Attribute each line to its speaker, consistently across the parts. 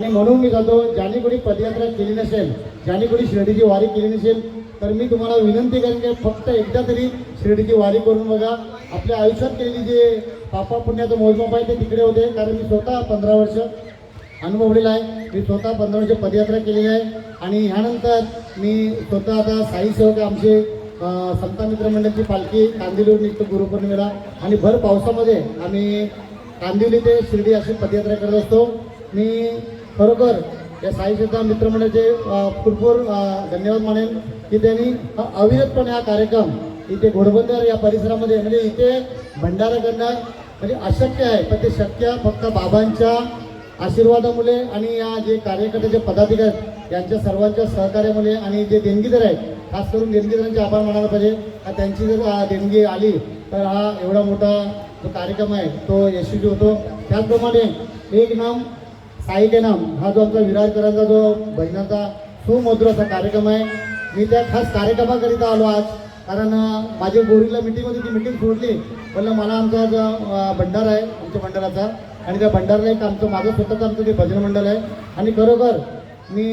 Speaker 1: आणि म्हणून मी जातो ज्याने कोणी पदयात्रा केली नसेल ज्याने कोणी शिर्डीची वारी केली नसेल तर मी तुम्हाला विनंती करेन की फक्त एकदा तरी शिर्डीची वारी करून बघा. आपल्या आयुष्यात केलेली जे पापा पुण्याचं मोजमाप आहे ते तिकडे होते कारण मी स्वतः पंधरा वर्ष अनुभवलेला आहे. मी स्वतः पंधरा वर्ष पदयात्रा केलेली आहे. आणि ह्यानंतर मी स्वतः आता साई सेवक आमचे संता मित्र मंडळाची पालखी कांदिवलीवर निघतो गुरुपौर्णिमेला. आणि भर पावसामध्ये आम्ही कांदिवली ते शिर्डी अशी पदयात्रा करत असतो. मी खरोखर या साई सेवक मित्रमंडळाचे म्हणजे भरपूर धन्यवाद मानेन की त्यांनी अविरतपणे हा कार्यक्रम इथे घोडबंदर या परिसरामध्ये म्हणजे इथे भंडारा करणं म्हणजे अशक्य आहे पण ते शक्य फक्त बाबांच्या आशीर्वादामुळे आणि या जे कार्यकर्त्याचे पदाधिकारी यांच्या सर्वांच्या सहकार्यामुळे आणि जे देणगीदार आहेत खास करून देणगीदारांचे आभार मानायला पाहिजे. का त्यांची जर देणगी आली तर हा एवढा मोठा जो कार्यक्रम आहे तो यशस्वी होतो. त्याचप्रमाणे एक नाम साई के नाम हा जो आमचा विराजकरांचा जो भजनाचा सुमधुर असा कार्यक्रम आहे मी त्या खास कार्यक्रमाकरिता आलो आज. कारण माझी बोरीला मिटिंग होती ती मिटिंग सोडली. पण मला आमचा जो भंडार आहे आमच्या भंडाराचा आणि त्या भंडाराला एक आमचं माझं स्वतःचं आमचं ते भजन मंडळ आहे आणि खरोखर मी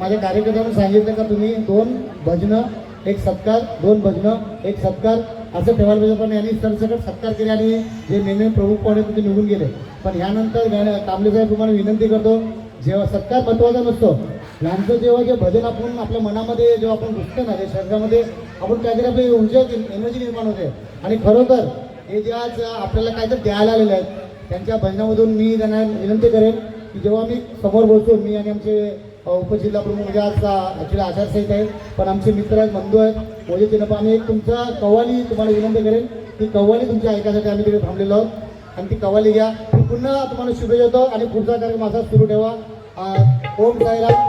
Speaker 1: माझ्या कार्यकर्त्यांना सांगितलं का तुम्ही दोन भजनं एक सत्कार दोन भजनं एक सत्कार असं ठेवायला पाहिजे पण यांनी सरसकट सत्कार केले आणि जे नेहमी प्रमुख पाहुणे होते ते निघून गेले. पण ह्यानंतर गाणं- साहेब तुम्हाला विनंती करतो जेव्हा सत्कार महत्त्वाचा नसतो यांचं जेव्हा जे भजन आपण आपल्या मनामध्ये जेव्हा आपण घुसतो ना त्या शरीरामध्ये आपण काहीतरी आपली ऊर्जा एनर्जी निर्माण होते. आणि खरोखर हे जे आज आपल्याला काहीतरी द्यायला आलेले आहेत त्यांच्या भजनामधून मी त्यांना विनंती करेन की जेव्हा मी समोर बोलतो मी आणि आमचे उपजिल्हा प्रमुख म्हणजे आज ॲक्च्युली आचारसंहिता आहे पण आमचे मित्र आहेत बंधू आहेत मोजे चिन्हपा आम्ही एक तुमचा कव्वाली तुम्हाला विनंती करेन ती कव्वाली तुमच्या ऐकायसाठी आम्ही तिकडे थांबलेलो आहोत. आणि ती कव्वाली घ्या. पुन्हा तुम्हाला शुभेच्छा देतो आणि पुढचा कार्यक्रम असा सुरू ठेवा. ओम साईराम.